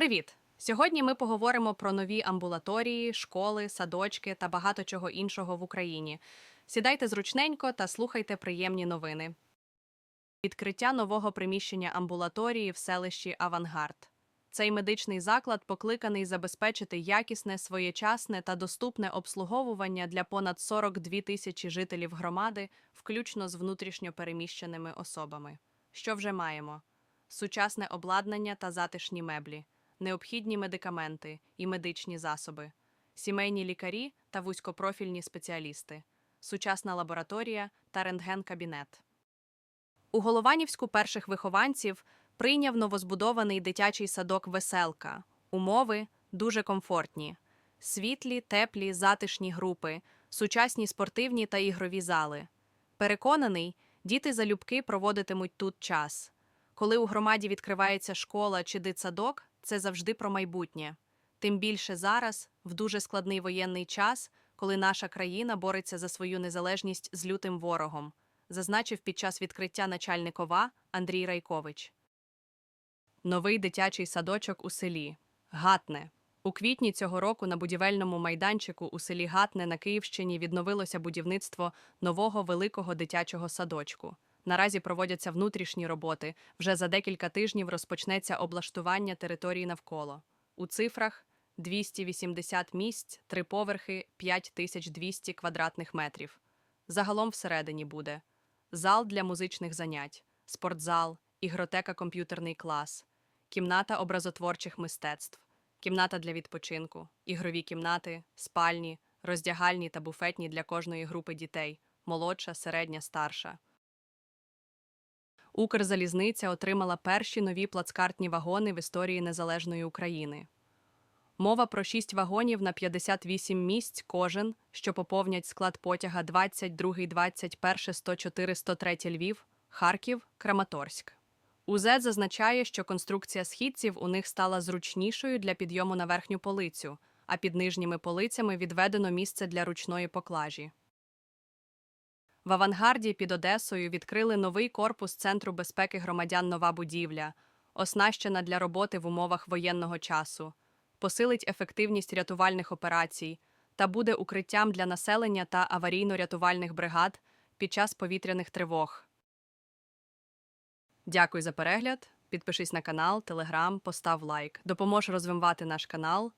Привіт! Сьогодні ми поговоримо про нові амбулаторії, школи, садочки та багато чого іншого в Україні. Сідайте зручненько та слухайте приємні новини. Відкриття нового приміщення амбулаторії в селищі Авангард. Цей медичний заклад покликаний забезпечити якісне, своєчасне та доступне обслуговування для понад 42 тисячі жителів громади, включно з внутрішньо переміщеними особами. Що вже маємо? Сучасне обладнання та затишні меблі, необхідні медикаменти і медичні засоби, сімейні лікарі та вузькопрофільні спеціалісти, сучасна лабораторія та рентген-кабінет. У Голованівську перших вихованців прийняв новозбудований дитячий садок Веселка. Умови дуже комфортні: світлі, теплі, затишні групи, сучасні спортивні та ігрові зали. Переконаний, діти залюбки проводитимуть тут час. Коли у громаді відкривається школа чи дитсадок, це завжди про майбутнє. Тим більше зараз, в дуже складний воєнний час, коли наша країна бореться за свою незалежність з лютим ворогом, зазначив під час відкриття начальник ОВА Андрій Райкович. Новий дитячий садочок у селі Гатне. У квітні цього року на будівельному майданчику у селі Гатне на Київщині відновилося будівництво нового великого дитячого садочку. Наразі проводяться внутрішні роботи. Вже за декілька тижнів розпочнеться облаштування території навколо. У цифрах 280 місць, три поверхи, 5200 квадратних метрів. Загалом всередині буде зал для музичних занять, спортзал, ігротека комп'ютерний клас, кімната образотворчих мистецтв, кімната для відпочинку, ігрові кімнати, спальні, роздягальні та буфетні для кожної групи дітей молодша, середня, старша. Укрзалізниця отримала перші нові плацкартні вагони в історії незалежної України. Мова про шість вагонів на 58 місць кожен, що поповнять склад потяга 22, 21, 104, 103 Львів, Харків, Краматорськ. УЗ зазначає, що конструкція східців у них стала зручнішою для підйому на верхню полицю, а під нижніми полицями відведено місце для ручної поклажі. В авангарді під Одесою відкрили новий корпус Центру безпеки громадян Нова будівля, оснащена для роботи в умовах воєнного часу, посилить ефективність рятувальних операцій та буде укриттям для населення та аварійно-рятувальних бригад під час повітряних тривог. Дякую за перегляд. Підпишись на канал, телеграм, постав лайк. Допомож розвивати наш канал.